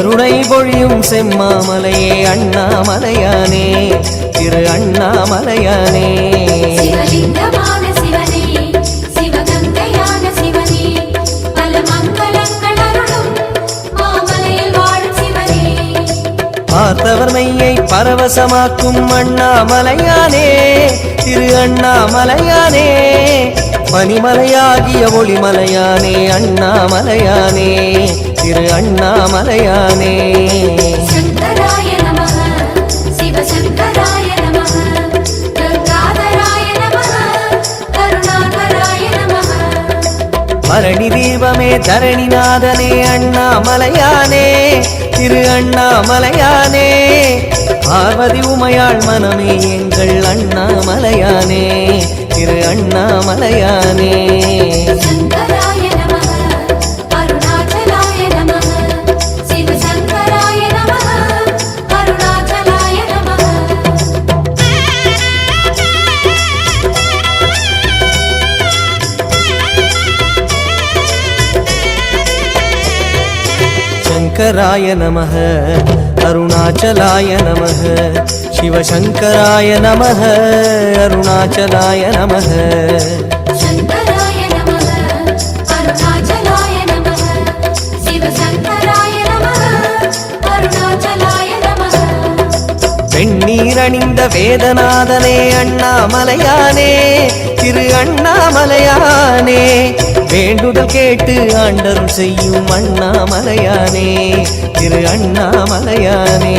கருணை பொழியும் செம்மாமலையே அண்ணாமலையானே. திரு அண்ணாமலையானே. பார்த்தவர் மெய்யை பரவசமாக்கும் அண்ணாமலையானே. திரு அண்ணாமலையானே. பனிமலையாகிய ஒளிமலையானே அண்ணாமலையானே திரு அண்ணாமலையானே. பரணி தீபமே தரணிநாதனே அண்ணாமலையானே திரு அண்ணாமலையானே. பார்வதி உமையாள் மனமே எங்கள் அண்ணாமலையானே. திரு அண்ணாமலையானே. शिवशङ्कराय नमः अरुणाचलाय नमः शङ्कराय नमः अरुणाचलाय नमः शिवशङ्कराय नमः अरुणाचलाय नमः வெண்ணீரணிந்த வேதநாதனே அண்ணாமலையானே திரு அண்ணாமலையானே வேண்டுதல் கேட்டு ஆண்டரும் செய்யும் அண்ணாமலையானே. திரு அண்ணாமலையானே.